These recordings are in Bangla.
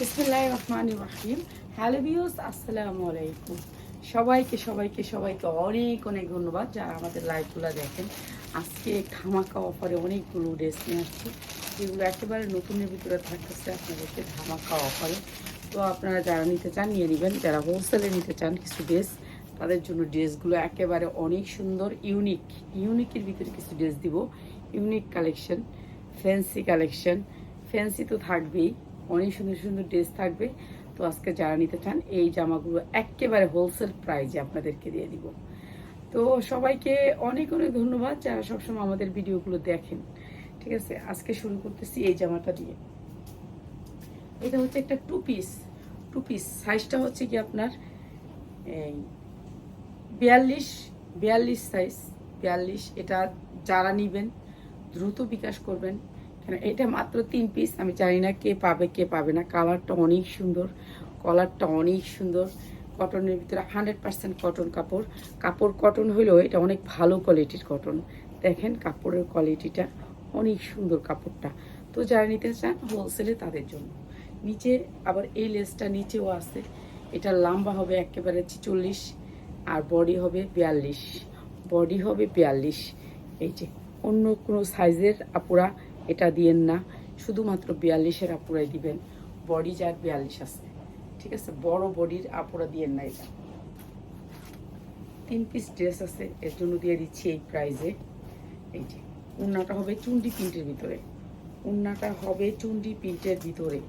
বিসমিল্লাহ রহমান রাহিম। হ্যালো বিউস আসসালামু আলাইকুম। সবাইকে সবাইকে সবাইকে অনেক অনেক ধন্যবাদ যারা আমাদের লাইভগুলো দেখেন। আজকে ধামাকা অফারে অনেকগুলো ড্রেস নিয়ে আসছি। যেগুলো একেবারে নতুনের ভিতরে থাকতেছে আপনাদেরকে ধামাকা অফারে। তো আপনারা যারা নিতে চান, নিয়ে নেবেন। যারা হোলসেলে নিতে চান কিছু ড্রেস, তাদের জন্য ড্রেসগুলো একেবারে অনেক সুন্দর ইউনিক ইউনিকের ভিতরে কিছু ড্রেস দিব। Unique collection fancy collection fancy তো থাকবেই। অনেক সুন্দর সুন্দর ড্রেস থাকবে। তো আজকে যারা নিতে চান, এই জামাগুলো একেবারে হোলসেল প্রাইজে আপনাদেরকে দিয়ে দিব। তো সবাইকে অনেক অনেক ধন্যবাদ যারা সবসময় আমাদের ভিডিওগুলো দেখেন। ঠিক আছে, আজকে শুরু করতেছি এই জামাটা দিয়ে। এটা হচ্ছে একটা টু পিস টু পিস সাইজটা হচ্ছে কি আপনার, এই বিয়াল্লিশ বিয়াল্লিশ সাইজ বিয়াল্লিশ। এটা যারা নিবেন, দ্রুত বিকাশ করবেন। এটা মাত্র তিন পিস আমি জানি না কে পাবে কে পাবে না। কালারটা অনেক সুন্দর কলারটা অনেক সুন্দর। কটনের ভিতরে হান্ড্রেড পার্সেন্ট কটন কাপড়। কাপড় কটন হলেও এটা অনেক ভালো কোয়ালিটির কটন দেখেন কাপড়ের কোয়ালিটিটা অনেক সুন্দর কাপড়টা। তো যারা নিতে চান হোলসেলে তাদের জন্য। নিচে আবার এই লেসটা নিচেও আছে। এটা লম্বা হবে একেবারে ছিচল্লিশ, আর বডি হবে বিয়াল্লিশ। বডি হবে বিয়াল্লিশ। এই যে, অন্য কোনো সাইজের আপুরা এটা দিয়েন না। শুধুমাত্র বিয়াল্লিশের আপুরাই দিবেন। বডি যার বিয়াল্লিশ আছে। ঠিক আছে? বড় বডির আপুরা দিয়েন না এটা। তিন পিস ড্রেস আছে। এর জন্য দিয়ে দিচ্ছি এই প্রাইজে এই যে, উন্নাটা হবে চুন্ডি প্রিন্টের ভিতরে। উন্নাটা হবে চুন্ডি প্রিন্টের ভিতরে।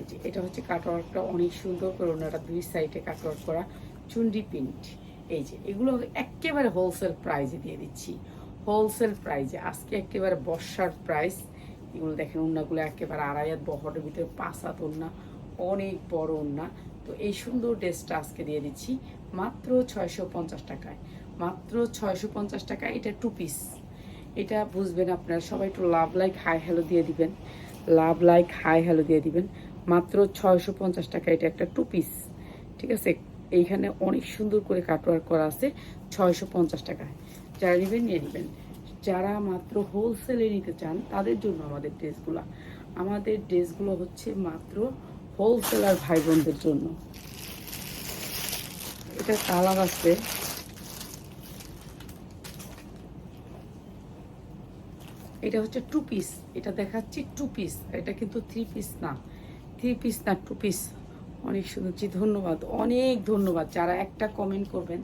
এই যে, এটা হচ্ছে কাটওয়ার্কটা অনেক সুন্দর করে ওনারা দুই সাইডে কাটওয়ার্ক করা চুন্ডি প্রিন্ট এই যে, এগুলো একেবারে হোলসেল প্রাইজে দিয়ে দিচ্ছি। হোলসেল প্রাইজে আজকে একেবারে বর্ষার প্রাইস এগুলো দেখেন ওন্নাগুলো একেবারে আড়াই হাত বহরের ভিতরে, পাঁচ হাত ওন্না অনেক বড় ওন্না তো এই সুন্দর ড্রেসটা আজকে দিয়ে দিচ্ছি, মাত্র ছয়শো পঞ্চাশ টাকায়। মাত্র ছয়শো পঞ্চাশ টাকা এটা টু পিস এটা বুঝবেন আপনারা, সবাই একটু লাভ লাইক হাই হ্যালো দিয়ে দিবেন। লাভ লাইক হাই হ্যালো দিয়ে দিবেন। মাত্র ছয়শো পঞ্চাশ টাকা এটা একটা টু পিস ঠিক আছে? এইখানে অনেক সুন্দর করে কাটওয়ার করা আছে, ছয়শো পঞ্চাশ টাকায়। যারা নেবেন, নিয়ে নেবেন। যারা মাত্র হোলসেলে নিতে চান, তাদের জন্য আমাদের ড্রেসগুলো। আমাদের ড্রেসগুলো হচ্ছে মাত্র হোলসেলার ভাই বোনদের জন্য। এটা কালার আছে। এটা হচ্ছে টু পিস এটা দেখাচ্ছি টু পিস এটা কিন্তু থ্রি পিস না। থ্রি পিস না টু পিস অনেক শুনেছি ধন্যবাদ। অনেক ধন্যবাদ। যারা একটা কমেন্ট করবেন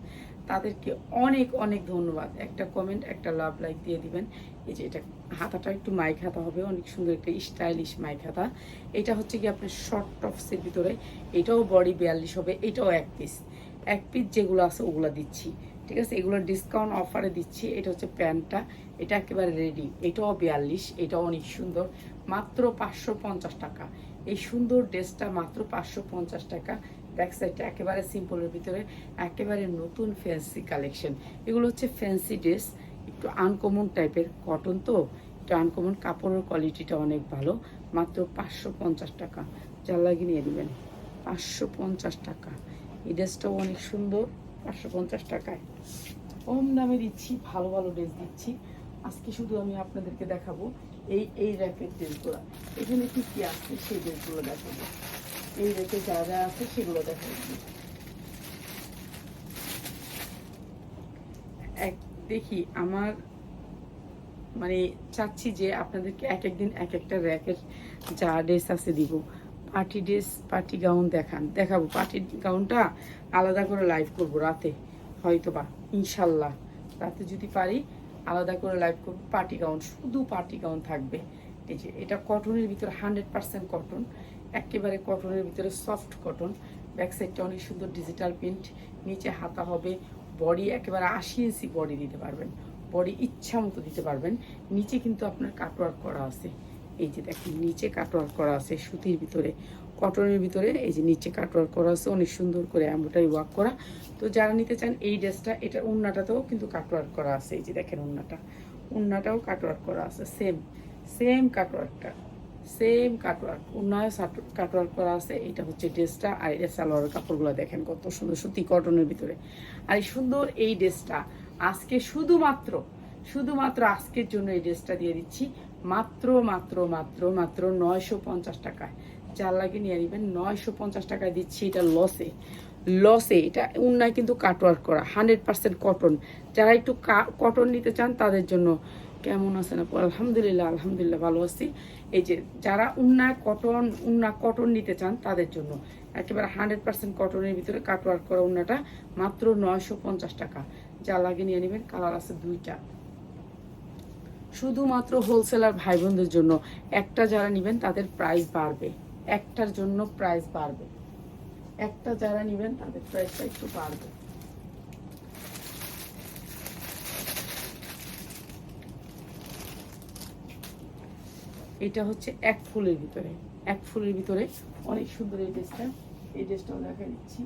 তাদেরকে অনেক অনেক ধন্যবাদ। একটা কমেন্ট একটা লাভ লাইক দিয়ে দিবেন। এই যে এটা হাতাটা একটু মাইক হাতা হবে, অনেক সুন্দর একটা স্টাইলিশ মাইক হাতা। এটা হচ্ছে কি আপনার শর্ট টপসের ভিতরে। এটাও বডি বিয়াল্লিশ হবে, এটাও এক পিস এক পিস যেগুলো আছে ওগুলো দিচ্ছি। ঠিক আছে? এগুলো ডিসকাউন্ট অফারে দিচ্ছি। এটা হচ্ছে প্যান্টটা। এটা একেবারে রেডি এটাও বিয়াল্লিশ, এটাও অনেক সুন্দর। মাত্র পাঁচশো পঞ্চাশ টাকা। এই সুন্দর ড্রেসটা মাত্র পাঁচশো পঞ্চাশ টাকা। ব্যাক সাইডটা একেবারে সিম্পলের ভিতরে, একেবারে নতুন ফ্যান্সি কালেকশন এগুলো হচ্ছে ফ্যান্সি ড্রেস একটু আনকমন টাইপের কটন তো, একটু আনকমন কাপড়ের কোয়ালিটিটা অনেক ভালো, মাত্র পাঁচশো পঞ্চাশ টাকা। যার লাগে নিয়ে নেবেন, পাঁচশো পঞ্চাশ টাকা। এই ড্রেসটাও অনেক সুন্দর, পাঁচশো পঞ্চাশ টাকায়। কম দামে দিচ্ছি, ভালো ভালো ড্রেস দিচ্ছি। আজকে শুধু আমি আপনাদেরকে দেখাবো এই এই র্যাকের ড্রেসগুলো এখানে কি কি আছে সেই ড্রেসগুলো দেখাবো। এই রেখে যা যা আছে সেগুলো এক, দেখি আমার মানে চাচ্ছি যে আপনাদেরকে এক একদিন এক একটা র্যাকের যা ড্রেস আছে দিব। পার্টি ড্রেস, পার্টি গাউন দেখান। দেখাবো। পার্টি গাউনটা আলাদা করে লাইভ করব রাতে। হয়তো বা ইনশাল্লাহ। রাতে যদি পারি, আলাদা করে লাইভ করব। পার্টি গাউন, শুধু পার্টি গাউন থাকবে। এই যে, এটা কটনের ভিতরে হান্ড্রেড পার্সেন্ট কটন একেবারে কটনের ভিতরে সফট কটন ব্যাক সাইডটা অনেক সুন্দর ডিজিটাল প্রিন্ট নিচে হাতা হবে। বডি একেবারে আশি ইঞ্চি বডি দিতে পারবেন। বডি ইচ্ছা মতো দিতে পারবেন। নিচে কিন্তু আপনার কাটওয়ার্ক করা আছে। এই যে দেখেন, নিচে কাটওয়ার্ক করা আছে সুতির ভিতরে। কটনের ভিতরে এই যে নিচে কাটওয়ার্ক করা আছে, অনেক সুন্দর করে এমব্রয়ডারি ওয়ার্ক করা। তো যারা নিতে চান এই ড্রেসটা এটা উন্নাটাতেও কিন্তু কাটওয়ার্ক করা আছে। এই যে দেখেন উন্নাটা। উন্নাটাও কাটওয়ার্ক করা আছে। সেম সেম কাটওয়ার্কটা সেম কাটওয়ার্ক উন্নয় কাটওয়ার্ক করা আছে, এটা হচ্ছে ড্রেসটা, আর এটা সালোয়ারের কাপড়গুলো দেখেন কত সুন্দর সুতি কটনের ভিতরে। আর সুন্দর এই ড্রেসটা, আজকে শুধুমাত্র শুধুমাত্র আজকের জন্য এই ড্রেসটা দিয়ে দিচ্ছি, মাত্র মাত্র মাত্র মাত্র নয়শো পঞ্চাশ টাকায়। যার লাগে নিয়ে নেবেন, নয়শো পঞ্চাশ টাকায় দিচ্ছি এটা লসে। লসে এটা উন্নয় কিন্তু কাটওয়ার্ক করা, হান্ড্রেড পার্সেন্ট কটন যারা একটু কটন নিতে চান, তাদের জন্য কেমন আছেন আপু? আলহামদুলিল্লাহ আলহামদুলিল্লাহ ভালো আছি। এই যে যারা উন্নয় কটন, উন্না কটন নিতে চান তাদের জন্য। একেবারে হান্ড্রেড পার্সেন্ট কটনের ভিতরে কাটওয়ার্ক করা উন্নাটা মাত্র নয়শো পঞ্চাশ টাকা। যা লাগে নিয়ে নেবেন, কালার আছে দুইটা। শুধুমাত্র হোলসেলার ভাই বোনদের জন্য। একটা যারা নেবেন, তাদের প্রাইস বাড়বে। একটার জন্য প্রাইস বাড়বে। একটা যারা নেবেন, তাদের প্রাইসটা একটু বাড়বে। এটা হচ্ছে এক ফুলের ভিতরে। এক ফুলের ভিতরে অনেক সুন্দর এই ড্রেসটা। এই ড্রেসটাও দেখা দিচ্ছি।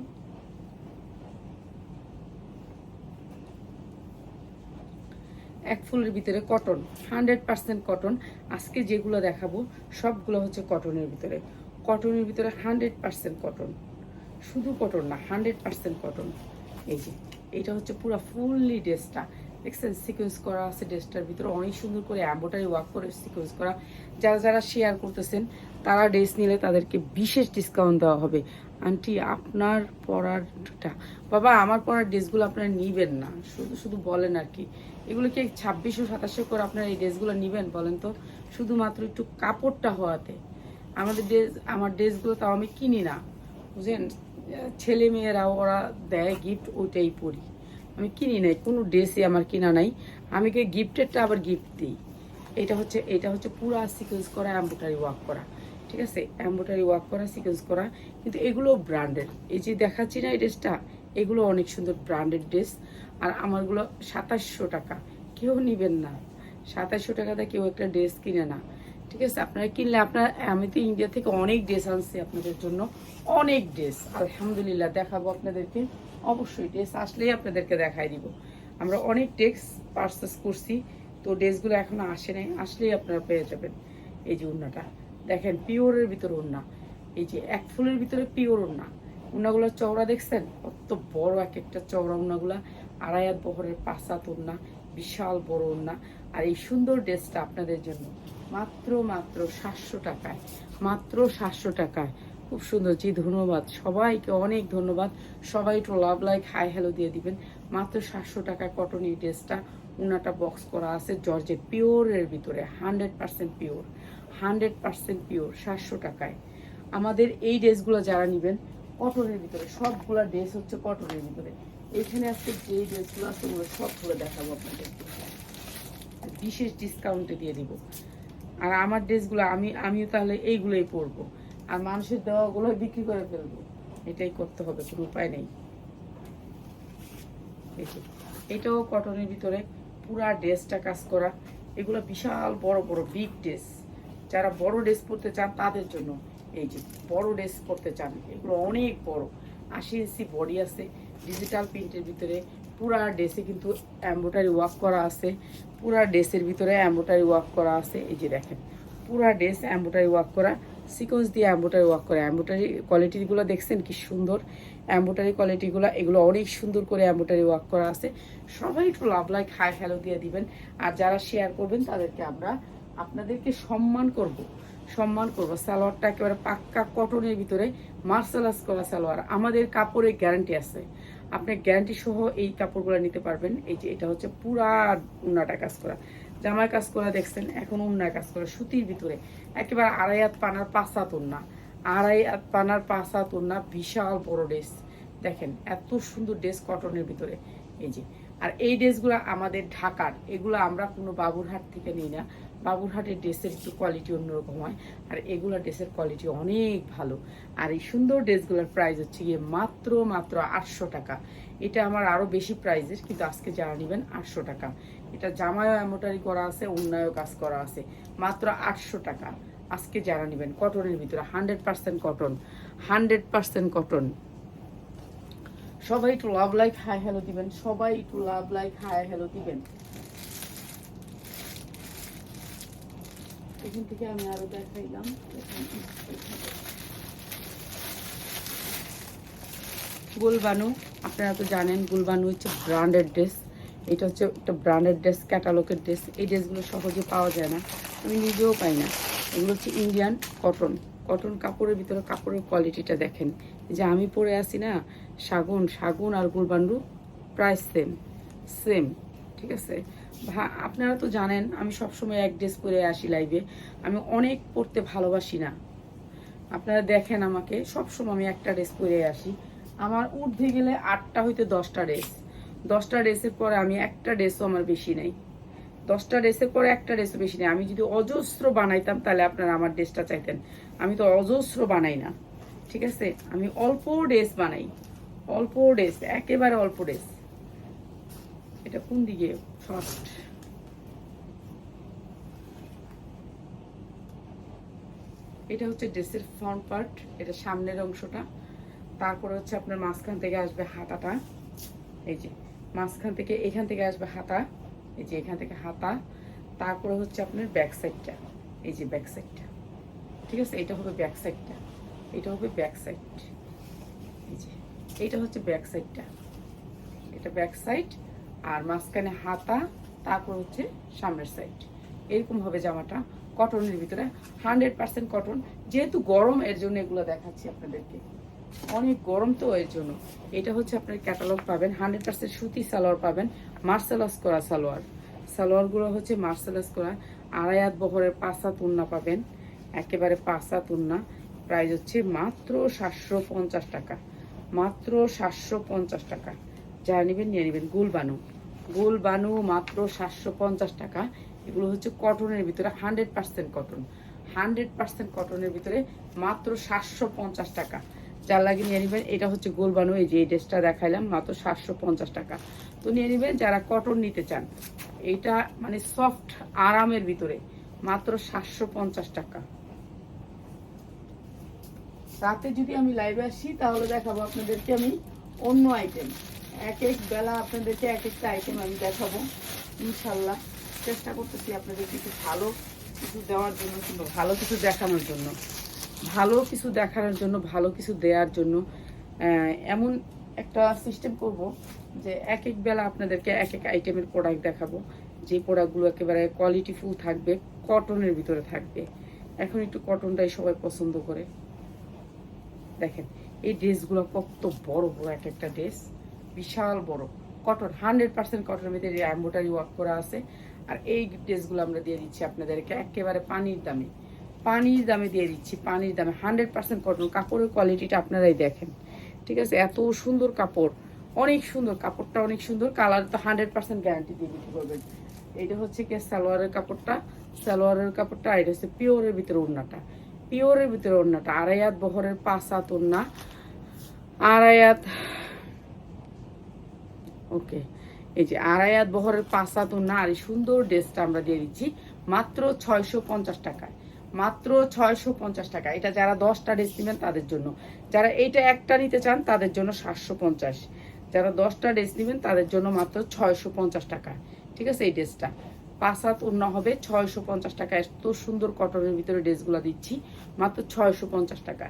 এক ফুলের ভিতরে কটন, হান্ড্রেড পার্সেন্ট কটন। আজকে যেগুলো দেখাবো, সবগুলো হচ্ছে কটনের ভিতরে। কটনের ভিতরে হান্ড্রেড পার্সেন্ট কটন। শুধু কটন না, হান্ড্রেড পার্সেন্ট কটন। এই যে, এটা হচ্ছে পুরো ফুললি ড্রেসটা। দেখছেন সিকোয়েন্স করা আছে ড্রেসটার ভিতরে। অনেক সুন্দর করে অ্যাম্বোটারি ওয়ার্ক করে সিকোয়েন্স করা। যারা যারা শেয়ার করতেছেন, তারা ড্রেস নিলে তাদেরকে বিশেষ ডিসকাউন্ট দেওয়া হবে। আন্টি আপনার পরারটা বাবা, আমার পরার ড্রেসগুলো আপনারা নিবেন না। শুধু শুধু বলেন আর কি। এগুলো কি ছাব্বিশশো, সাতাশশো করে আপনারা এই ড্রেসগুলো নিবেন বলেন তো? শুধুমাত্র একটু কাপড়টা হওয়াতে। আমাদের ড্রেস আমার ড্রেসগুলো তাও আমি কিনি না। বুঝলেন? ছেলে মেয়েরা, ওরা দেয় গিফট ওইটাই পরি। আমি কিনি নাই, কোনো ড্রেসই আমার কিনা নাই। আমি কি গিফটেরটা আবার গিফট দিই? এটা হচ্ছে এটা হচ্ছে পুরা সিকোয়েন্স করা এম্ব্রয়ডারি ওয়ার্ক করা, ঠিক আছে? এম্ব্রয়ডারি ওয়ার্ক করা সিকোয়েন্স করা, কিন্তু এগুলো ব্র্যান্ডেড এই যে দেখাচ্ছি না এই ড্রেসটা এগুলো অনেক সুন্দর ব্র্যান্ডেড ড্রেস আর আমারগুলো সাতাশশো টাকা। কেউ নিবেন না। সাতাশশো টাকাতে কেউ একটা ড্রেস কিনে না। ঠিক আছে? আপনারা কিনলে আপনার, আমি তো ইন্ডিয়া থেকে অনেক ড্রেস আনছি আপনাদের জন্য। অনেক ড্রেস আলহামদুলিল্লাহ, দেখাবো আপনাদেরকে। অবশ্যই ড্রেস আসলেই আপনাদেরকে দেখাই দিব। আমরা অনেক ড্রেস পার্সেস করছি, তো ড্রেসগুলো এখনও আসে নাই, আসলেই আপনারা পেয়ে যাবেন। এই যে উন্নাটা, দেখেন পিওরের ভিতরে উন্না। এই যে এক ফুলের ভিতরে পিওর উন্না। উন্নাগুলোর চওড়া দেখছেন? কত বড় এক একটা চওড়া উন্নাগুলা। আড়াই হাত বহরের পাঁচ হাত উন্না, বিশাল বড় উন্না। আর এই সুন্দর ড্রেসটা আপনাদের জন্য। মাত্র মাত্র সাতশো টাকায়, মাত্র সাতশো টাকায় খুব সুন্দর জি, ধন্যবাদ। সবাইকে অনেক ধন্যবাদ। সবাই একটু লাভ লাইক হাই হ্যালো দিয়ে দিবেন। মাত্র সাতশো টাকায় কটন এই ড্রেসটা উনাটা বক্স করা আছে জর্জেট পিওরের ভিতরে hundred percent pure hundred percent pure সাতশো টাকায়। আমাদের এই ড্রেসগুলো যারা নেবেন কটনের ভিতরে, সবগুলো ড্রেস হচ্ছে কটনের ভিতরে। এখানে আজকে যে ড্রেসগুলো আছে, ওগুলো সবগুলো দেখাবো আপনাদেরকে। বিশেষ ডিসকাউন্টে দিয়ে দিব। আর আমার ড্রেসগুলো আমি, আমিও তাহলে এইগুলোই পরবো। আর মানুষের দেওয়াগুলো বিক্রি করে ফেলব। এটাই করতে হবে, কোনো উপায় নেই। এটাও কটনের ভিতরে পুরা ড্রেসটা কাজ করা। এগুলো বিশাল বড় বড় বিগ ড্রেস যারা বড় ড্রেস পরতে চান, তাদের জন্য এই যে বড় ড্রেস পরতে চান, এগুলো অনেক বড়। আশি ইঞ্চি বডি আছে ডিজিটাল প্রিন্টের ভিতরে পুরা ড্রেসে কিন্তু এম্ব্রয়ডারি ওয়ার্ক করা আছে। পুরা ড্রেসের ভিতরে এম্ব্রয়ডারি ওয়ার্ক করা আছে। এই যে দেখেন, পুরা ড্রেস এম্ব্রয়ডারি ওয়ার্ক করা। সিকোয়েন্স দিয়ে এম্ব্রয়ডারি ওয়ার্ক করা। এম্ব্রয়ডারি কোয়ালিটিগুলো দেখছেন কি সুন্দর? এম্ব্রয়ডারি কোয়ালিটিগুলো এগুলো অনেক সুন্দর করে এম্ব্রয়ডারি ওয়ার্ক করা আছে। সবাই একটু লাভ লাইক হাই হ্যালো দিয়ে দিবেন। আর যারা শেয়ার করবেন, তাদেরকে আমরা আপনাদেরকে সম্মান করব। সম্মান করব। সালোয়ারটা একেবারে পাক্কা কটনের ভিতরে মার্শালাস করা সালোয়ার। আমাদের কাপড়ের গ্যারান্টি আছে। আপনি গ্যারান্টি সহ এই কাপড়গুলো নিতে পারবেন। এই যে এটা হচ্ছে পুরা উন্নাটা কাজ করা। জামায় কাজ করা দেখছেন, এখন উন্নায় কাজ করা, সুতির ভিতরে। একেবারে আড়াই হাত পানার পাঁচ হাত উন্না। আড়াই হাত পানার পাঁচ হাত উন্না, বিশাল বড় ড্রেস। দেখেন, এত সুন্দর ড্রেস কটনের ভিতরে। এই যে, আর এই ড্রেসগুলো আমাদের ঢাকার। এগুলো আমরা কোনো বাবুরহাট থেকে নিই না। বাবুরহাটের ড্রেসের একটু কোয়ালিটি অন্যরকম হয়। আর এগুলো ড্রেসের কোয়ালিটি অনেক ভালো। আর এই সুন্দর ড্রেসগুলোর প্রাইস হচ্ছে গিয়ে মাত্র মাত্র আটশো টাকা। এটা আমার আরও বেশি প্রাইজের, কিন্তু আজকে যারা নেবেন আটশো টাকা। এটা জামায়ও এমোটারি করা আছে অন্যায়ও কাজ করা আছে। মাত্র আটশো টাকা আজকে যারা নেবেন। কটনের ভিতরে hundred percent cotton, hundred percent cotton. সবাই একটু লাভ লাইক হাই হ্যালো দিবেন। সবাই একটু লাভ লাইক হাই হ্যালো দিবেন। এখান থেকে আমি আরও দেখাইলাম। গুলবানু, আপনারা তো জানেন গুলবানু হচ্ছে ব্র্যান্ডেড ড্রেস এটা হচ্ছে একটা ব্র্যান্ডেড ড্রেস ক্যাটালগের ড্রেস এই ড্রেসগুলো সহজে পাওয়া যায় না। আমি নিজেও পাই না। এগুলো হচ্ছে ইন্ডিয়ান কটন কটন কাপড়ের ভিতরে কাপড়ের কোয়ালিটিটা দেখেন। যে আমি পরে আছি না, শাগুন শাগুন আর গুলবান্ডু প্রায় সেম সেম ঠিক আছে? আপনারা তো জানেন, আমি সবসময় এক ড্রেস পরে আসি লাইভে আমি অনেক পরতে ভালোবাসি না। আপনারা দেখেন আমাকে, সবসময় আমি একটা ড্রেস পরে আসি। আমার ঊর্ধ্বে গেলে আটটা হইতে দশটা ড্রেস দশটা ড্রেসের পরে আমি একটা ড্রেসও আমার বেশি নেই। দশটা ড্রেসের পরে একটা ড্রেসও বেশি নেই। আমি যদি অজস্র বানাইতাম, তাহলে আপনারা আমার ড্রেসটা চাইতেন। আমি তো অজস্র বানাই না, ঠিক আছে? আমি অল্প ড্রেস বানাই। অল্প ড্রেস একেবারে অল্প ড্রেস এটা কোন দিকে? ফার্স্ট এটা হচ্ছে ড্রেসের ফ্রন্ট পার্ট এটা সামনের অংশটা। তারপরে হচ্ছে আপনার মাঝখান থেকে আসবে হাতাটা। এই যে, মাঝখান থেকে এখান থেকে আসবে হাতা। এই যে এখান থেকে হাতা। তারপরে হচ্ছে আপনার ব্যাক সাইডটা এই যে ব্যাক সাইডটা ঠিক আছে? এটা হবে ব্যাক সাইডটা এটা হবে ব্যাক সাইড এই যে, এইটা হচ্ছে ব্যাক সাইডটা এটা ব্যাক সাইড আর মাঝখানে হাতা, তারপর হচ্ছে সামনের সাইড এরকম হবে জামাটা। কটনের ভিতরে। হান্ড্রেড পার্সেন্ট কটন যেহেতু গরম, এর জন্য এগুলো দেখাচ্ছি আপনাদেরকে। অনেক গরম তো এর জন্য। এটা হচ্ছে আপনার ক্যাটালগ পাবেন হান্ড্রেড পার্সেন্ট সুতি সালোয়ার পাবেন মার্সেলাস করা সালোয়ার। সালোয়ারগুলো হচ্ছে মার্সেলাস করা আড়াই হাত বহরের পাঁচা তুন্না পাবেন, একেবারে পাঁচা তুন্না প্রাইস হচ্ছে মাত্র সাতশো পঞ্চাশ টাকা। মাত্র সাতশো পঞ্চাশ টাকা। যা নেবেন নিয়ে নেবেন গুল বানু গুল বানু মাত্র সাতশো পঞ্চাশ টাকা। এগুলো হচ্ছে কটনের ভিতরে hundred percent cotton hundred percent কটনের ভিতরে মাত্র সাতশো পঞ্চাশ টাকা। যার লাগে নিয়ে নেবেন, এটা হচ্ছে গোল বানু, এই যে এই ড্রেসটা দেখাইলাম, মাত্র সাতশো পঞ্চাশ টাকা। তো নিয়ে নেবেন, যারা কটন নিতে চান এইটা মানে সফট আরামের ভিতরে, মাত্র সাতশো পঞ্চাশ টাকা। রাতে যদি আমি লাইভে আসি, তাহলে দেখাবো আপনাদেরকে আমি অন্য আইটেম এক এক বেলা আপনাদেরকে এক একটা আইটেম আমি দেখাবো, ইনশাল্লাহ। চেষ্টা করতেছি আপনাদের কিছু ভালো কিছু দেওয়ার জন্য কিংবা ভালো কিছু দেখানোর জন্য। ভালো কিছু দেখানোর জন্য, ভালো কিছু দেওয়ার জন্য এমন একটা সিস্টেম করব যে এক এক বেলা আপনাদেরকে এক এক আইটেমের প্রোডাক্ট দেখাবো। যে প্রোডাক্টগুলো একেবারে কোয়ালিটিফুল থাকবে কটনের ভিতরে থাকবে। এখন একটু কটনটাই সবাই পছন্দ করে। দেখেন, এই ড্রেসগুলো কত বড় বড় এক একটা ড্রেস বিশাল বড়। কটন হান্ড্রেড পার্সেন্ট কটনের ভিতরে এম্বোটারি ওয়ার্ক করা আছে। আর এই ড্রেসগুলো আমরা দিয়ে দিচ্ছি আপনাদেরকে একেবারে পানির দামে। পানির দামে দিয়ে দিচ্ছি, পানির দামে। হান্ড্রেড পার্সেন্ট কটন কাপড়ের কোয়ালিটিটা আপনারাই দেখেন। ঠিক আছে? এত সুন্দর কাপড়। অনেক সুন্দর। কাপড়টা অনেক সুন্দর। কালার তো হান্ড্রেড পার্সেন্ট গ্যারান্টি দিয়ে বিক্রি করবেন এইটা হচ্ছে কি সালোয়ারের কাপড়টা। সালোয়ারের কাপড়টা আর এটা হচ্ছে পিওরের ভিতরে ওড়নাটা। পিওরের ভিতরে ওড়নাটা। আড়াইয়াত বহরের পাঁচ হাত ওড়না। আড়াইয়াত ওকে। এই যে আড়াইয়াত বহরের পাঁচ হাত ওড়না আর সুন্দর ড্রেসটা আমরা দিয়ে দিচ্ছি মাত্র ছয়শো পঞ্চাশ টাকায়। মাত্র ছয়শো পঞ্চাশ টাকা। এটা যারা দশটা ড্রেস নেবেন তাদের জন্য। যারা এইটা একটা নিতে চান, তাদের জন্য সাতশো পঞ্চাশ। যারা দশটা ড্রেস নেবেন, তাদের জন্য মাত্র ছয়শো পঞ্চাশ টাকা। ঠিক আছে, এই ড্রেসটা। পাঁচ হাত অন্য হবে, ছয়শো পঞ্চাশ টাকা। এত সুন্দর কটনের ভিতরে ড্রেসগুলো দিচ্ছি, মাত্র ছয়শো পঞ্চাশ টাকা।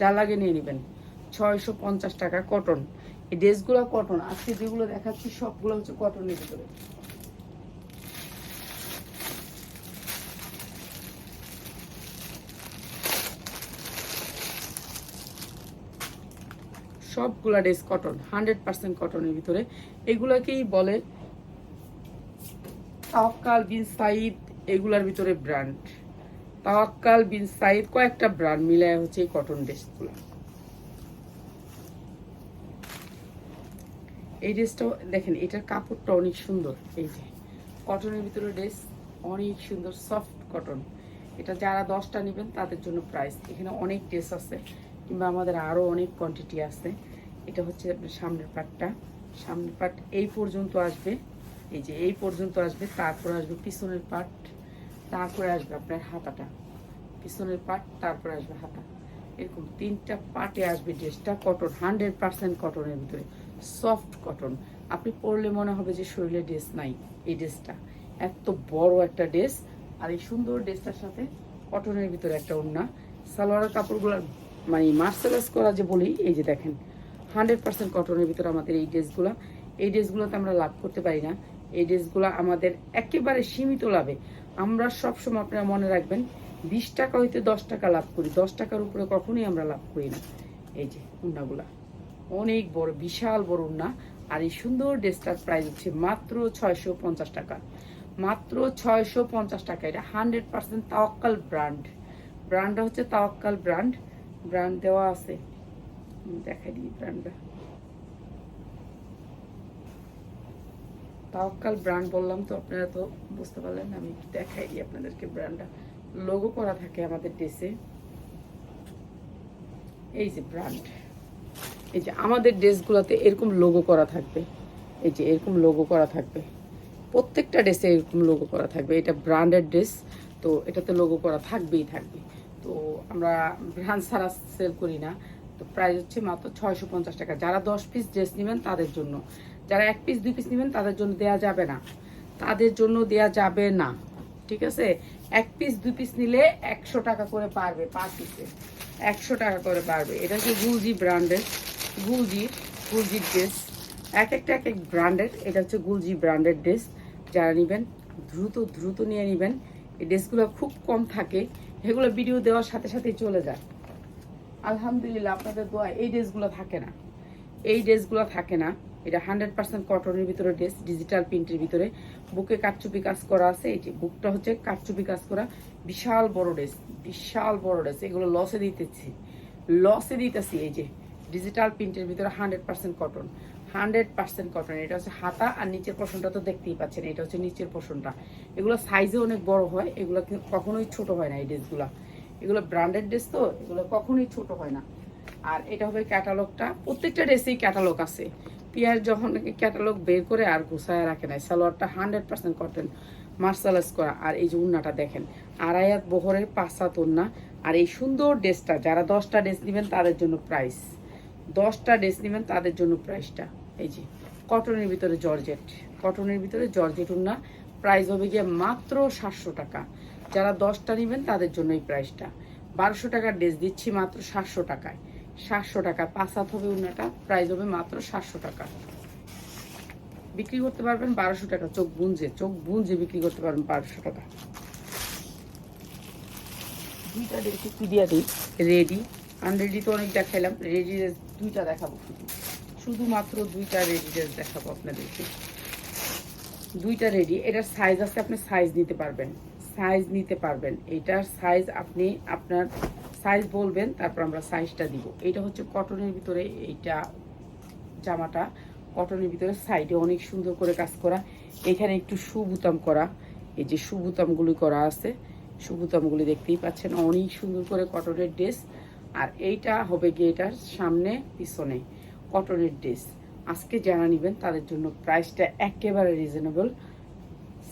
যা লাগে নিয়ে নেবেন। ছয়শো পঞ্চাশ টাকা কটন এই ড্রেসগুলো কটন আজকে যেগুলো দেখাচ্ছি, সবগুলো হচ্ছে কটনের ভিতরে। সবগুলা ড্রেস কটন, হান্ড্রেড পার্সেন্ট কটনের ভিতরে। এগুলাকেই বলে তাওয়াক্কাল বিন সাইদ এগুলার ভিতরে ব্র্যান্ড। তাওয়াক্কাল বিন সাইদ কয়েকটা ব্র্যান্ড মিলায় হচ্ছে এই কটন ড্রেসগুলো। এই ড্রেসটা দেখেন, এটার কাপড়টা অনেক সুন্দর, এই যে। কটনের ভিতরে ড্রেস অনেক সুন্দর, সফট কটন। এটা যারা দশটা নেবেন তাদের জন্য প্রাইস। এখানে অনেক ড্রেস আছে। কিংবা আমাদের আরও অনেক কোয়ান্টিটি আছে। এটা হচ্ছে সামনের পাটটা। সামনের পাট এই পর্যন্ত আসবে। এই যে এই পর্যন্ত আসবে, তারপর আসবে পিছনের পাট, তারপরে আসবে আপনার হাতাটা। পিছনের পাট, তারপরে আসবে হাতা। এরকম তিনটা পাটে আসবে ড্রেসটা কটন হান্ড্রেড পার্সেন্ট কটনের ভিতরে। সফট কটন আপনি পরলে মনে হবে যে শরীরে ড্রেস নাই এই ড্রেসটা। এত বড় একটা ড্রেস। আর এই সুন্দর ড্রেসটার সাথে কটনের ভিতরে একটা ওড়না। সালোয়ারের কাপড়গুলো মানে মার্সেলাইজ করা যে বলি এই যে দেখেন হান্ড্রেড পার্সেন্ট কটনের ভিতরে আমাদের এই ড্রেসগুলো এই ড্রেসগুলোতে আমরা লাভ করতে পারি না। এই ড্রেসগুলো আমাদের একেবারে সীমিত লাভে। আমরা সবসময় আপনারা মনে রাখবেন, বিশ টাকা হইতে দশ টাকা লাভ করি। দশ টাকার উপরে কখনোই আমরা লাভ করি না। এই যে উন্নাগুলা। অনেক বড়, বিশাল বড় উন্না। আর এই সুন্দর ড্রেসটার প্রাইস হচ্ছে মাত্র ছয়শো পঞ্চাশ টাকা। মাত্র ছয়শো পঞ্চাশ টাকা। এটা হান্ড্রেড পার্সেন্ট তাওয়াক্কাল ব্র্যান্ড ব্র্যান্ডটা হচ্ছে তাওয়াক্কাল ব্র্যান্ড ব্র্যান্ড দেওয়া আছে। দেখাই দিই ব্র্যান্ডটা তাওয়াক্কাল ব্র্যান্ড বললাম তো, আপনারা তো বুঝতে পারলেন, আমি দেখাই দিই আপনাদেরকে ব্র্যান্ডটা লোগো করা থাকে আমাদের ড্রেসে এই যে ব্র্যান্ড এই যে আমাদের ড্রেসগুলোতে এরকম লোগো করা থাকবে। এই যে এরকম লোগো করা থাকবে। প্রত্যেকটা ড্রেসে এরকম লোগো করা থাকবে। এটা ব্র্যান্ডের ড্রেস তো এটাতে লোগো করা থাকবেই থাকবে। তো আমরা ব্র্যান্ড ছাড়া সেল করি না। তো প্রাইস হচ্ছে মাত্র ছয়শো পঞ্চাশ টাকা। যারা দশ পিস ড্রেস নেবেন তাদের জন্য। যারা এক পিস দুই পিস নেবেন তাদের জন্য দেয়া যাবে না। তাদের জন্য দেয়া যাবে না। ঠিক আছে? এক পিস দুই পিস নিলে একশো টাকা করে পারবে পার পিসে একশো টাকা করে পারবে এটা হচ্ছে গুলজি ব্র্যান্ডের গুলজি গুলজির ড্রেস এক একটা, এক এক ব্র্যান্ডের এটা হচ্ছে গুলজি ব্র্যান্ডের ড্রেস যারা নেবেন, দ্রুত দ্রুত নিয়ে নেবেন। এই ড্রেসগুলো খুব কম থাকে। এগুলো ভিডিও দেওয়ার সাথে সাথেই চলে যায়। আলহামদুলিল্লাহ, আপনাদের দোয়া, এই ড্রেসগুলো থাকে না। এই ড্রেসগুলো থাকে না। এটা হান্ড্রেড পার্সেন্ট কটনের ভিতরে ড্রেস ডিজিটাল প্রিন্টের ভিতরে। বুকে কাটচুপি কাজ করা আছে, এই যে বুকটা হচ্ছে কাটচুপি কাজ করা। বিশাল বড় ড্রেস বিশাল বড় ড্রেস এগুলো লসে দিতেছি। লসে দিতেছি, এই যে ডিজিটাল প্রিন্টের ভিতরে hundred percent cotton hundred percent cotton এটা হচ্ছে হাতা আর নিচের পোর্শনটা তো দেখতেই পাচ্ছেন, এটা হচ্ছে নিচের পোর্শনটা এগুলো সাইজে অনেক বড় হয়, এগুলো কখনোই ছোট হয় না এই ড্রেসগুলো এগুলো ব্র্যান্ডেড ড্রেস তো, এগুলো কখনোই ছোট হয় না। আর এটা হবে ক্যাটালগটা প্রত্যেকটা ড্রেসেই ক্যাটালগ আছে। পিয়ার যখন ক্যাটালগ বের করে আর গুছায় রাখে নাই, সালোয়ারটা হান্ড্রেড পার্সেন্ট কটন মার্শালাইজ করা। আর এই যে উন্নাটা দেখেন, আড়াইয়াত বহরের পাঁচ সাত উন্না। আর এই সুন্দর ড্রেসটা যারা দশটা ড্রেস নেবেন তাদের জন্য প্রাইস দশটা ড্রেস নেবেন তাদের জন্য প্রাইসটা এই যে, কটনের ভিতরে জর্জেট। কটনের ভিতরে জর্জেট উন্না প্রাইস হবে গিয়ে মাত্র সাতশো টাকা। যারা দশটা নেবেন, তাদের জন্য এই প্রাইসটা বারোশো টাকার ড্রেস দিচ্ছি মাত্র সাতশো টাকায়। সাতশো টাকা পাঁচ হাত হবে উন্নাটা প্রাইস হবে মাত্র সাতশো টাকা। বিক্রি করতে পারবেন বারোশো টাকা। চোখ বুঞ্জে চোখ বুঞ্জে বিক্রি করতে পারবেন বারোশো টাকা। দুইটা ড্রেস একটু দিই। রেডি আনরেডি তো অনেক দেখাইলাম রেডি দুইটা দেখাবো। শুধুমাত্র দুইটা রেডি ড্রেস দেখাবো আপনাদেরকে। দুইটা রেডি এটার সাইজ আছে, আপনি সাইজ নিতে পারবেন। সাইজ নিতে পারবেন। এটার সাইজ আপনি আপনার সাইজ বলবেন, তারপর আমরা সাইজটা দিব। এটা হচ্ছে কটনের ভিতরে, এইটা জামাটা কটনের ভিতরে সাইডে অনেক সুন্দর করে কাজ করা। এখানে একটু সুবুতাম করা। এই যে সুবুতামগুলি করা আছে, সুবুতামগুলি দেখতেই পাচ্ছেন, অনেক সুন্দর করে কটনের ড্রেস আর এইটা হবে গিয়ে এটার সামনে, পিছনে। কটনের ড্রেস আজকে যারা নেবেন, তাদের জন্য প্রাইসটা একেবারে রিজনেবল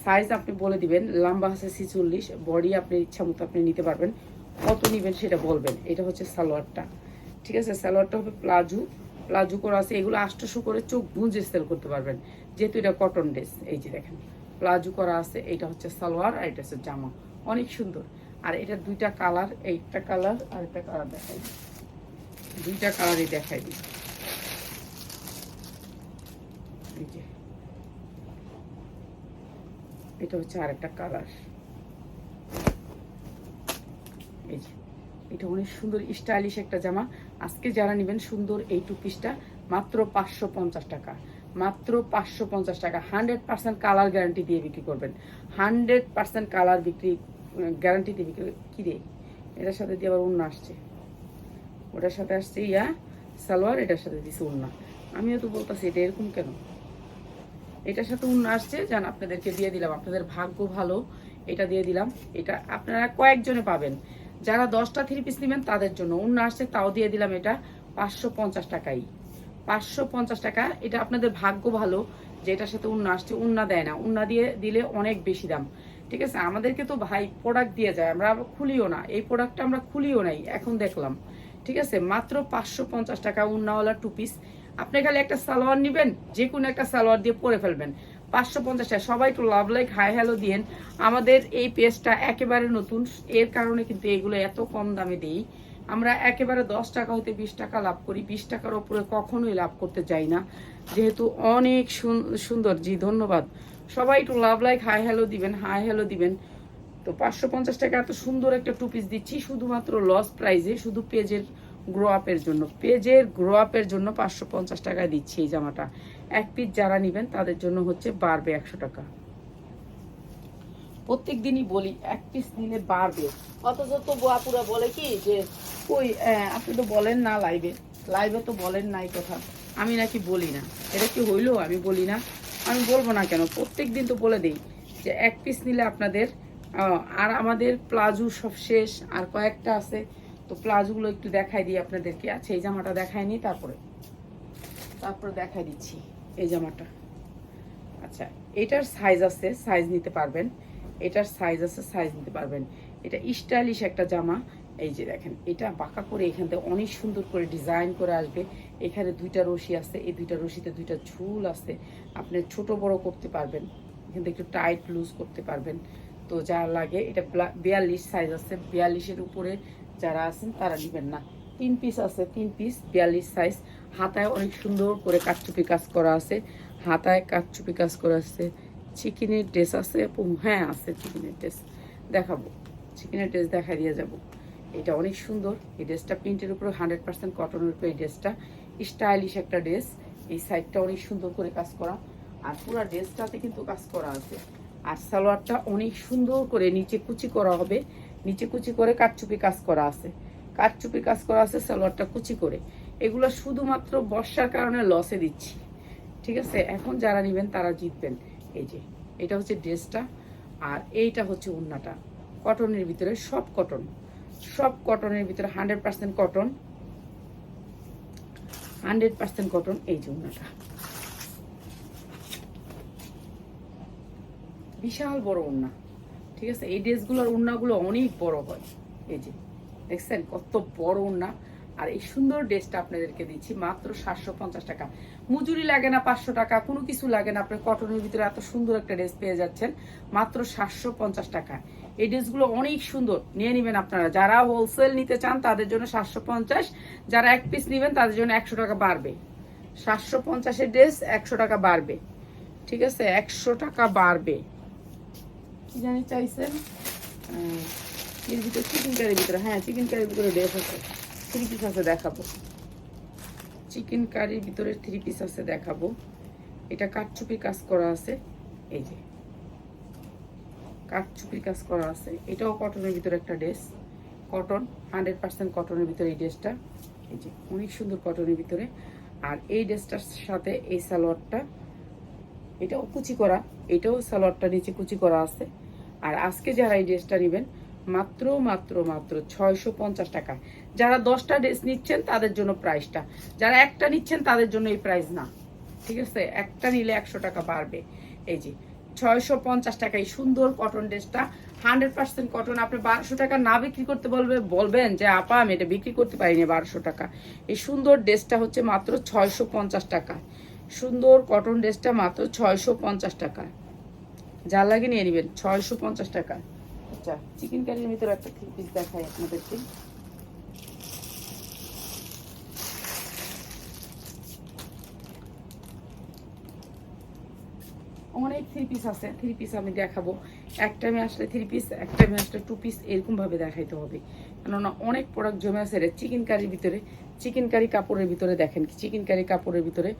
সাইজ আপনি বলে দিবেন, লম্বা আছে ছিচল্লিশ বডি আপনি ইচ্ছা মতো আপনি নিতে পারবেন। কত নেবেন সেটা বলবেন। এটা হচ্ছে সালোয়ারটা। ঠিক আছে, সালোয়ারটা হবে প্লাজু প্লাজু করা আছে, এগুলো আষ্টশো করে চোখ বুঝে সেল করতে পারবেন। যেহেতু এটা কটন ড্রেস এই যে দেখেন। প্লাজু করা আছে, এটা হচ্ছে সালোয়ার আর এটা হচ্ছে জামা। অনেক সুন্দর। আর এটা দুইটা কালার এইটা কালার আর একটা কালার দেখাই। দিই দুইটা কালারই দেখাই দিই এই যে এটা হচ্ছে আর একটা কালার এটা অনেক সুন্দর স্টাইলিশ একটা জামা। আজকে যারা নেবেন সুন্দর এই টু পিসটা মাত্র পাঁচশো পঞ্চাশ টাকা। মাত্র পাঁচশো পঞ্চাশ টাকা। হান্ড্রেড পার্সেন্ট কালার গ্যারান্টি দিয়ে বিক্রি করবেন। হান্ড্রেড পার্সেন্ট কালার বিক্রি গ্যারান্টি দিয়ে বিক্রি কী রে? এটার সাথে দিয়ে আবার অন্য আসছে। ওটার সাথে আসছে ইয়া, সালোয়ার, এটার সাথে দিছে উন্না। আমিও তো বলতেছি, এটা এরকম কেন? এটার সাথে উন্না আসছে। যান আপনাদেরকে দিয়ে দিলাম। আপনাদের ভাগ্য ভালো, এটা দিয়ে দিলাম। এটা আপনারা কয়েকজনে পাবেন। যারা দশটা থ্রি পিস নেবেন, তাদের জন্য। উন্না আসছে, তাও দিয়ে দিলাম এটা পাঁচশো পঞ্চাশ টাকাই। পাঁচশো পঞ্চাশ টাকা, এটা আপনাদের ভাগ্য ভালো যে এটার সাথে উন্না আসছে, উন্না দেয় না। উন্না দিয়ে দিলে অনেক বেশি দাম। ঠিক আছে? আমাদেরকে তো ভাই প্রোডাক্ট দিয়ে যায়, আমরা খুলিও না। এই প্রোডাক্টটা আমরা খুলিও নাই, এখন দেখলাম। ঠিক আছে? মাত্র পাঁচশো পঞ্চাশ টাকা উন্নাওয়ালা টু পিস আপনি খালি একটা সালোয়ার নেবেন যে কোনো একটা সালোয়ার দিয়ে পরে ফেলবেন। পাঁচশো পঞ্চাশ টাকা। সবাই একটু লাভ লাইক হাই হ্যালো দিয়েন। আমাদের এই পেজটা একেবারে নতুন। এর কারণে কিন্তু এগুলো এত কম দামে দিই। আমরা একেবারে দশ টাকা হইতে বিশ টাকা লাভ করি। বিশ টাকার ওপরে কখনোই লাভ করতে যাই না। যেহেতু অনেক সুন- সুন্দর জি, ধন্যবাদ। সবাই একটু লাভ লাইক হাই হ্যালো দিবেন হাই হ্যালো দিবেন। তো পাঁচশো পঞ্চাশ টাকা এত সুন্দর একটা টু পিস দিচ্ছি। শুধুমাত্র লস প্রাইজে শুধু পেজের গ্রো আপের জন্য। পেজের গ্রো আপের জন্য পাঁচশো পঞ্চাশ টাকায় দিচ্ছি এই জামাটা। এক পিস যারা নেবেন তাদের জন্য হচ্ছে বাড়বে একশো টাকা। প্রত্যেক দিনই বলি, এক পিস নিলে বাড়বে অথচ তো বুয়াপুরা বলে কি যে, ওই আপনি তো বলেন না লাইভে লাইভে তো বলেন নাই কথা। আমি নাকি বলি না। এটা কি হইল? আমি বলি না। আমি বলব না কেন? প্রত্যেক দিন তো বলে দিই যে, এক পিস নিলে আপনাদের আর আমাদের প্লাজো সব শেষ, আর কয়েকটা আছে। তো প্লাজোগুলো একটু দেখাই দিই আপনাদেরকে। আচ্ছা এই জামাটা দেখাইনি তারপরে। তারপরে দেখাই দিচ্ছি এই জামাটা। আচ্ছা এটার সাইজ আছে সাইজ নিতে পারবেন। এটার সাইজ আছে সাইজ নিতে পারবেন। এটা স্টাইলিশ একটা জামা। এই যে দেখেন, এটা বাঁকা করে এখান থেকে অনেক সুন্দর করে ডিজাইন করে আসবে। এখানে দুইটা রশি আছে, এই দুইটা রশিতে দুইটা ঝুল আছে। আপনি ছোট বড় করতে পারবেন। এখান থেকে একটু টাইট লুজ করতে পারবেন। তো যা লাগে, এটা বিয়াল্লিশ সাইজ আছে। বিয়াল্লিশের উপরে যারা আছেন তারা নেবেন না। তিন পিস আছে, তিন পিস বিয়াল্লিশ সাইজ হাতায় অনেক সুন্দর করে কাঠচুপি কাজ করা আছে। হাতায় কাঠচুপি কাজ করা আছে। চিকেনের ড্রেস আছে হ্যাঁ আছে চিকেনের ড্রেস দেখাবো। চিকেনের ড্রেস দেখা দিয়ে যাব। এটা অনেক সুন্দর। এই ড্রেসটা প্রিন্টের উপরে হান্ড্রেড পার্সেন্ট কটনের উপরে এই ড্রেসটা স্টাইলিশ একটা ড্রেস এই সাইডটা অনেক সুন্দর করে কাজ করা। আর পুরো ড্রেসটাতে কিন্তু কাজ করা আছে। আর সালোয়ারটা অনেক সুন্দর করে নিচে কুচি করা হবে। নিচে কুচি করে কাঠচুপি কাজ করা আছে। কাঠচুপি কাজ করা আছে, সালোয়ারটা কুচি করে। এগুলো শুধুমাত্র বর্ষার কারণে লসে দিচ্ছি। ঠিক আছে? এখন যারা নেবেন, তারা জিতবেন। এই যে, এটা হচ্ছে ড্রেসটা আর এইটা হচ্ছে উন্নাটা কটনের ভিতরে সব কটন। সব কটনের ভিতরে hundred percent cotton. Hundred percent cotton এই যে উন্নাটা বিশাল বড় উন্না ঠিক আছে? এই ড্রেসগুলোর উন্নাগুলো অনেক বড় হয়। এই যে, দেখছেন? কত বড় উন্না আর এই সুন্দর ড্রেসটা আপনাদেরকে দিচ্ছি, মাত্র সাতশো পঞ্চাশ টাকা। মজুরি লাগে না পাঁচশো টাকা, কোনো কিছু লাগে না। আপনি কটনের ভিতরে এত সুন্দর একটা ড্রেস পেয়ে যাচ্ছেন, মাত্র সাতশো পঞ্চাশ টাকা। এই ড্রেসগুলো অনেক সুন্দর। নিয়ে নেবেন আপনারা। যারা হোলসেল নিতে চান, তাদের জন্য সাতশো পঞ্চাশ। যারা এক পিস নেবেন, তাদের জন্য একশো টাকা বাড়বে। সাতশো পঞ্চাশের ড্রেস একশো টাকা বাড়বে। ঠিক আছে? একশো টাকা বাড়বে। কি জানি চাইছেন আহ, এর ভিতরে চিকেন কারির ভিতরে হ্যাঁ চিকেন কারির ভিতরে ড্রেস আছে। থ্রি পিস আছে দেখাবো। চিকেন কারির ভিতরে থ্রি পিস আছে দেখাবো। এটা কাঠচুপি কাজ করা আছে। এই যে। কাঠচুপির কাজ করা আছে। এটাও কটনের ভিতরে একটা ড্রেস কটন হান্ড্রেড পার্সেন্ট কটনের ভিতরে এই ড্রেসটা এই যে অনেক সুন্দর কটনের ভিতরে। আর এই ড্রেসটার সাথে এই সালোয়ারটা এটাও কুচি করা। এটাও সালোয়ারটা নিচে কুচি করা আছে। আর আজকে যারা এই ড্রেসটা নেবেন, মাত্র মাত্র মাত্র ছয়শো পঞ্চাশ টাকা। যারা দশটা ড্রেস নিচ্ছেন, তাদের জন্য প্রাইসটা যারা একটা নিচ্ছেন, তাদের জন্য এই প্রাইস না। ঠিক আছে? একটা নিলে একশো টাকা বাড়বে। এই যে, ছয়শো পঞ্চাশ টাকা এই সুন্দর কটন ড্রেসটা। হান্ড্রেড পার্সেন্ট কটন আপনি বারোশো টাকা না বিক্রি করতে বলবে, বলবেন যে, আপা, আমি এটা বিক্রি করতে পারিনি বারোশো টাকা। এই সুন্দর ড্রেসটা হচ্ছে মাত্র ছয়শো পঞ্চাশ টাকা। সুন্দর কটন ড্রেসটা মাত্র ছয়শো পঞ্চাশ টাকা। যার লাগে নিয়ে নেবেন, ছয়শো পঞ্চাশ টাকা। আচ্ছা চিকেন কারির ভিতরে একটা পিস দেখাই আপনাদেরকে। অনেক থ্রি পিস আছে থ্রি পিস আমি দেখাবো। এক টাইমে আসলে থ্রি পিস এক টাইমে আসলে টু পিস এরকমভাবে দেখাইতে হবে। কেননা অনেক প্রোডাক্ট জমে আছে চিকেন কারির ভিতরে। চিকেন কারি কাপড়ের ভিতরে দেখেন কি চিকেন কারি কাপড়ের ভিতরে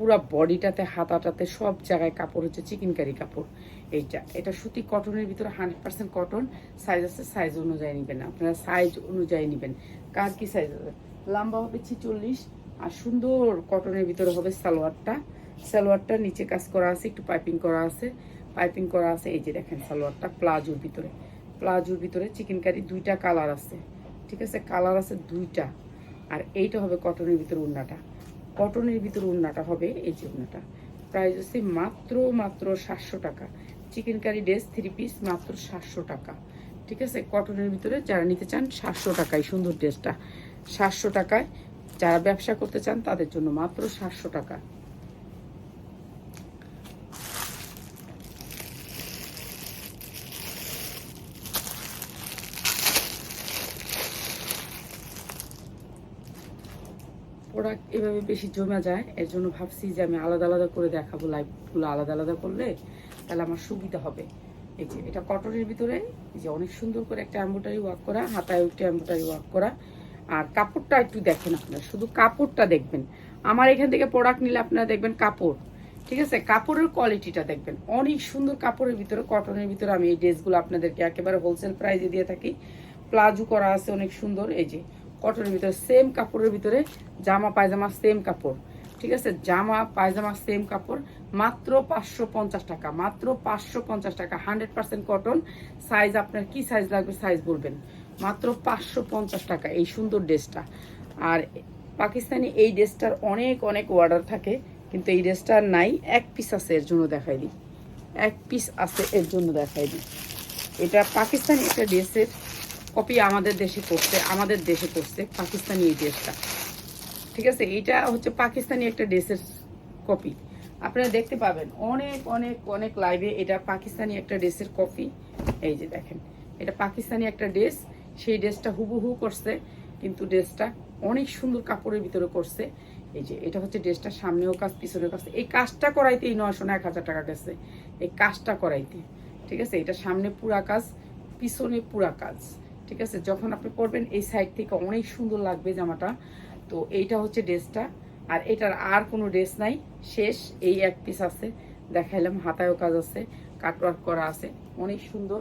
পুরো বডিটাতে, হাতাটাতে সব জায়গায় কাপড় হচ্ছে চিকেন কারি কাপড়। এইটা, এটা সুতি কটনের ভিতরে হান্ড্রেড পার্সেন্ট কটন সাইজ আছে সাইজ অনুযায়ী নেবেন আপনারা সাইজ অনুযায়ী নেবেন। কার কি সাইজ হবে লম্বা হবে ছিচল্লিশ, আর সুন্দর কটনের ভিতরে হবে সালোয়ারটা। সালোয়ারটা নিচে কাজ করা আছে, একটু পাইপিং করা আছে। পাইপিং করা আছে, এই যে দেখেন সালোয়ারটা, প্লাজোর ভিতরে। প্লাজোর ভিতরে চিকেন কারি দুইটা কালার আছে। ঠিক আছে কালার আছে দুইটা। আর এইটা হবে কটনের ভিতরে উন্নাটা কটনের ভিতরে ওড়নাটা হবে এই যে ওড়নাটা প্রাইস হচ্ছে মাত্র মাত্র সাতশো টাকা। Chicken curry dress three piece মাত্র সাতশো টাকা। ঠিক আছে? কটনের ভিতরে যারা নিতে চান, সাতশো টাকায় সুন্দর ড্রেসটা সাতশো টাকায় যারা ব্যবসা করতে চান, তাদের জন্য মাত্র সাতশো টাকা প্রোডাক্ট এভাবে বেশি জমে যায়, এর জন্য ভাবছি যে আমি আলাদা আলাদা করে দেখাবো লাইভগুলো আলাদা আলাদা করলে তাহলে আমার সুবিধা হবে। এই যে, এটা কটনের ভিতরে যে অনেক সুন্দর করে একটা এম্বোটারি ওয়ার্ক করা, হাতায় একটা এম্বোটারি ওয়ার্ক করা। আর কাপড়টা একটু দেখেন আপনারা, শুধু কাপড়টা দেখবেন। আমার এখান থেকে প্রোডাক্ট নিলে আপনারা দেখবেন কাপড়, ঠিক আছে? কাপড়ের কোয়ালিটিটা দেখবেন। অনেক সুন্দর কাপড়ের ভিতরে, কটনের ভিতরে আমি এই ড্রেসগুলো আপনাদেরকে একেবারে হোলসেল প্রাইসে দিয়ে থাকি। প্লাজো করা আছে অনেক সুন্দর, এই যে। কটনের ভিতরে সেম কাপড়ের ভিতরে জামা, পায়জামা সেম কাপড়। ঠিক আছে? জামা, পায়জামা সেম কাপড়, মাত্র পাঁচশো পঞ্চাশ টাকা, মাত্র পাঁচশো পঞ্চাশ টাকা হান্ড্রেড পার্সেন্ট কটন সাইজ আপনার কি সাইজ লাগবে সাইজ বলবেন। মাত্র পাঁচশো পঞ্চাশ টাকা এই সুন্দর ড্রেসটা। আর পাকিস্তানি এই ড্রেসটার অনেক অনেক অর্ডার থাকে, কিন্তু এই ড্রেসটার নাই। এক পিস আছে এর জন্য দেখাই দিই। এক পিস আছে এর জন্য দেখাই দিই। এটা পাকিস্তানি একটা ড্রেসের কপি আমাদের দেশে করছে, আমাদের দেশে করছে, পাকিস্তানি এই ড্রেসটা ঠিক আছে? এইটা হচ্ছে পাকিস্তানি একটা ড্রেসের কপি। আপনারা দেখতে পাবেন অনেক অনেক অনেক লাইভে এটা পাকিস্তানি একটা ড্রেসের কপি। এই যে দেখেন, এটা পাকিস্তানি একটা ড্রেস সেই ড্রেসটা হুবহু করছে, কিন্তু ড্রেসটা অনেক সুন্দর কাপড়ের ভিতরে করছে। এই যে, এটা হচ্ছে ড্রেসটা সামনেও কাজ, পিছনেও কাজ। এই কাজটা করাইতে এই নয়শো এক হাজার টাকা গেছে। এই কাজটা করাইতে। ঠিক আছে? এটা সামনে পুরা কাজ, পিছনে পুরা কাজ। ঠিক আছে? যখন আপনি পরবেন, এই সাইড থেকে অনেক সুন্দর লাগবে জামাটা। তো এইটা হচ্ছে ড্রেসটা। আর এটার আর কোনো ড্রেস নাই। শেষ, এই এক পিস আছে। দেখাইলাম, হাতায়ও কাজ আছে কাটওয়ার্ক করা আছে, অনেক সুন্দর।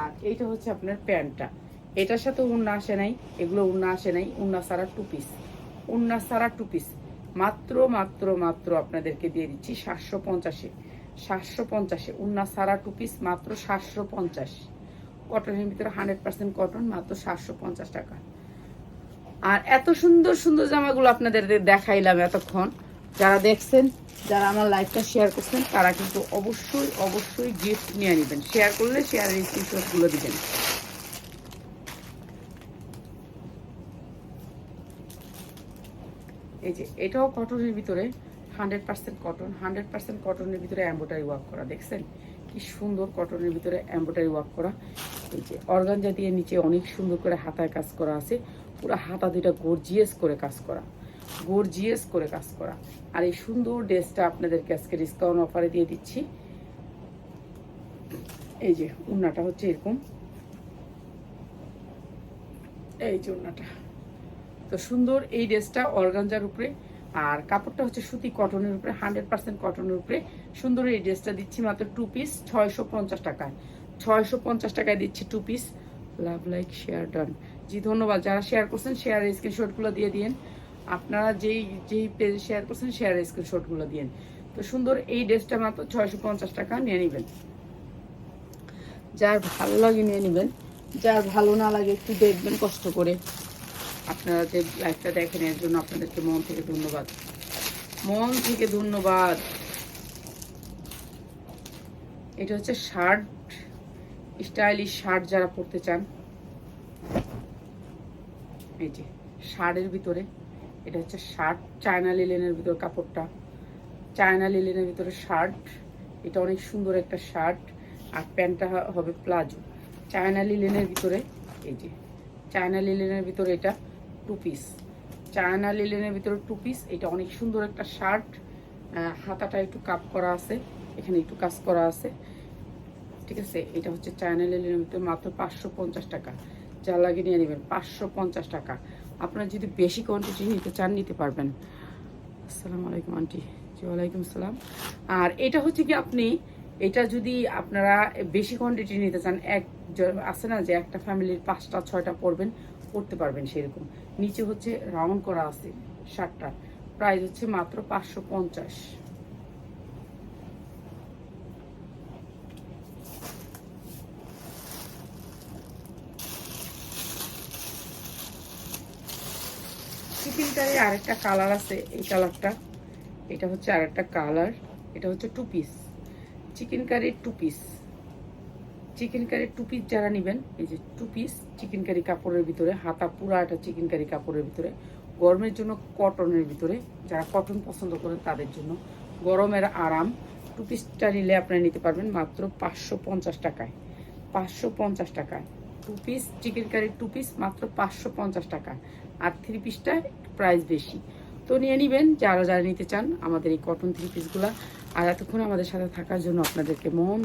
আর এইটা হচ্ছে আপনার প্যান্টটা। এটার সাথে উন্না আসে নাই, এগুলো উন্না আসে নাই উন্না সারা টু পিস উন্না সারা টু পিস মাত্র মাত্র মাত্র আপনাদেরকে দিয়ে দিচ্ছি সাতশো পঞ্চাশে। সাতশো পঞ্চাশে উন্না সারা টু পিস মাত্র সাতশো পঞ্চাশ। কটনের ভিতরে হান্ড্রেড পার্সেন্ট কটন, মাত্র সাতশো পঞ্চাশ টাকা। আর এত সুন্দর সুন্দর জামাগুলো আপনাদের দেখাইলাম এতক্ষণ। যারা দেখছেন, যারা আমার লাইভটা শেয়ার করছেন, তারা কিন্তু অবশ্যই অবশ্যই গিফট নিয়ে নেবেন। শেয়ার করলে শেয়ারের স্ক্রিনশটগুলো দিবেন। এই যে, এটাও কটনের ভিতরে hundred percent cotton hundred percent কটনের ভিতরে এম্বোটারি ওয়ার্ক করা, দেখছেন? কি সুন্দর কটনের ভিতরে এম্বোটারি ওয়ার্ক করা। এই যে অর্গানজা দিয়ে নিচে অনেক সুন্দর করে হাতায় কাজ করা আছে। পুরো হাতা দুইটা গর্জিয়াস করে কাজ করা। গর্জিয়াস করে কাজ করা। আর এই সুন্দর ড্রেসটা আপনাদেরকে আজকে ডিসকাউন্ট অফারে দিয়ে দিচ্ছি। এই যে উন্নাটা হচ্ছে এরকম। এই যে উন্নাটা। তো সুন্দর এই ড্রেসটা অর্গানজার উপরে আর কাপড়টা হচ্ছে সুতি কটনের উপরে হান্ড্রেড পার্সেন্ট কটনের উপরে। সুন্দর এই ড্রেসটা দিচ্ছি মাত্র টু পিস ছয়শো পঞ্চাশ টাকায়। ছয়শো পঞ্চাশ টাকায় দিচ্ছি two piece love like share done জি, ধন্যবাদ। যারা শেয়ার করছেন শেয়ার স্ক্রিনশটগুলো দিয়ে দিন আপনারা যেই যেই পেজে শেয়ার করছেন শেয়ার স্ক্রিনশটগুলো দিন তো সুন্দর এই ড্রেসটা মাত্র ছয়শো পঞ্চাশ টাকা, নিয়ে নেবেন। যার ভালো লাগে, নিয়ে নেবেন। যার ভালো না লাগে, একটু দেখবেন কষ্ট করে। আপনারা যে লাইভটা দেখেন, এর জন্য আপনাদেরকে মন থেকে ধন্যবাদ। মন থেকে ধন্যবাদ। এটা হচ্ছে শার্ট, স্টাইলিশ শার্ট যারা পরতে চান। এই যে, শার্টের ভিতরে, এটা হচ্ছে শার্ট, চায়না লিলেনের ভিতর কাপড়টা। চায়না লিলেনের ভিতরে শার্ট, এটা অনেক সুন্দর একটা শার্ট। আর প্যান্টটা হবে প্লাজো। চায়না লিলেনের ভিতরে, এই যে, চায়না লিলেনের ভিতরে এটা টু পিস চায়না লিলেনের ভিতরে টু পিস এটা অনেক সুন্দর একটা শার্ট হাতাটা একটু কাপ করা আছে, এখানে একটু কাজ করা আছে। ঠিক আছে, এটা হচ্ছে চায়না লিলেনের ভিতরে মাত্র পাঁচশো পঞ্চাশ টাকা। যা লাগে নিয়ে নেবেন, পাঁচশো পঞ্চাশ টাকা। আপনারা যদি বেশি কোয়ান্টিটি নিতে চান, নিতে পারবেন। আসসালামু আলাইকুম, আন্টি। জি ওয়ালাইকুম আসসালাম আর এটা হচ্ছে কি আপনি এটা যদি আপনারা বেশি কোয়ান্টিটি নিতে চান, এক আছে না যে একটা ফ্যামিলির পাঁচটা, ছয়টা পরবেন করতে পারবেন সেরকম। নিচে হচ্ছে রাউন্ড করা আছে শার্টটা প্রাইস হচ্ছে মাত্র পাঁচশো পঞ্চাশ। আরেকটা কালার আছে, এই কালারটা এটা হচ্ছে আরেকটা কালার এটা হচ্ছে টু পিস চিকেন কারির টু পিস। চিকেন কারির টু পিস যারা নেবেন, এই যে টু পিস চিকেন কারি কাপড়ের ভিতরে, হাতা পুরাটা চিকেন কারি কাপড়ের ভিতরে, গরমের জন্য কটনের ভিতরে, যারা কটন পছন্দ করেন তাদের জন্য গরমের আরাম। টু পিসটা নিলে আপনারা নিতে পারবেন মাত্র পাঁচশো পঞ্চাশ টাকায়। পাঁচশো পঞ্চাশ টাকায়। টু পিস চিকেন কারির টু পিস মাত্র পাঁচশো পঞ্চাশ টাকা আর থ্রি পিসটা প্রাইস বেশি। তো নিয়ে নেবেন, যারা যারা নিতে চান আমাদের এই কটন থ্রি পিসগুলা। আর এতক্ষণ আমাদের সাথে থাকার জন্য আপনাদেরকে মন